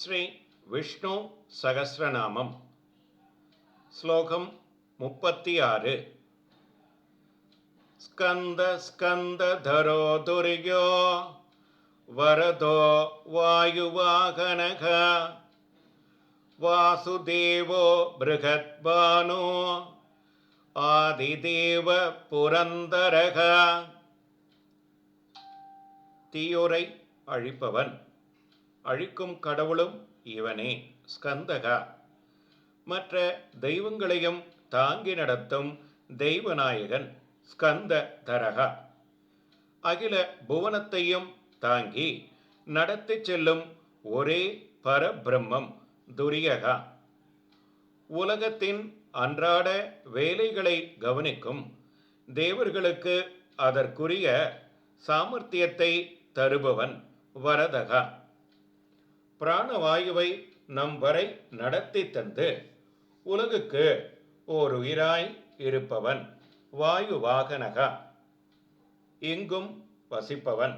ஸ்ரீ விஷ்ணு சகசிரநாமம். ஸ்லோகம் முப்பத்தி ஆறு ஸ்கந்த ஸ்கந்தரோ துர்யோ வரதோ வாயுவாகனக வாசுதேவோ பிருகத்பானோ ஆதிதேவ புரந்தரக. தீயோரை அழிப்பவன். அழிக்கும் கடவுளும் இவனே ஸ்கந்தகா. மற்ற தெய்வங்களையும் தாங்கி நடத்தும் தெய்வநாயகன் ஸ்கந்த தரகா. அகில புவனத்தையும் தாங்கி நடத்தி செல்லும் ஒரே பரபிரம்மம் துரியகா. உலகத்தின் அன்றாட வேலைகளை கவனிக்கும் தேவர்களுக்கு அதற்குரிய சாமர்த்தியத்தை தருபவன் வரதகா. பிராணவாயுவை நம் வரை நடத்தி தந்து உலகுக்கு ஓர் உயிராய் இருப்பவன். வாயு வாகனகா. எங்கும் வசிப்பவன்.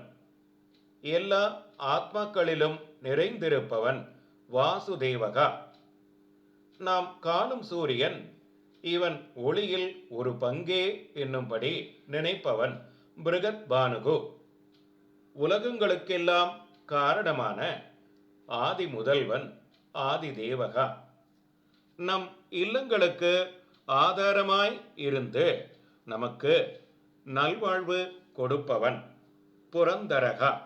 எல்லா ஆத்மாக்களிலும் நிறைந்திருப்பவன் வாசுதேவகா. நாம் காணும் சூரியன் இவன் ஒளியில் ஒரு பங்கே என்னும்படி நினைப்பவன் பிருகத் பானுகு உலகங்களுக்கெல்லாம் காரணமான ஆதி முதல்வன் ஆதி தேவகா. நம் இல்லங்களுக்கு ஆதாரமாய் இருந்து நமக்கு நல்வாழ்வு கொடுப்பவன் புரந்தரகா.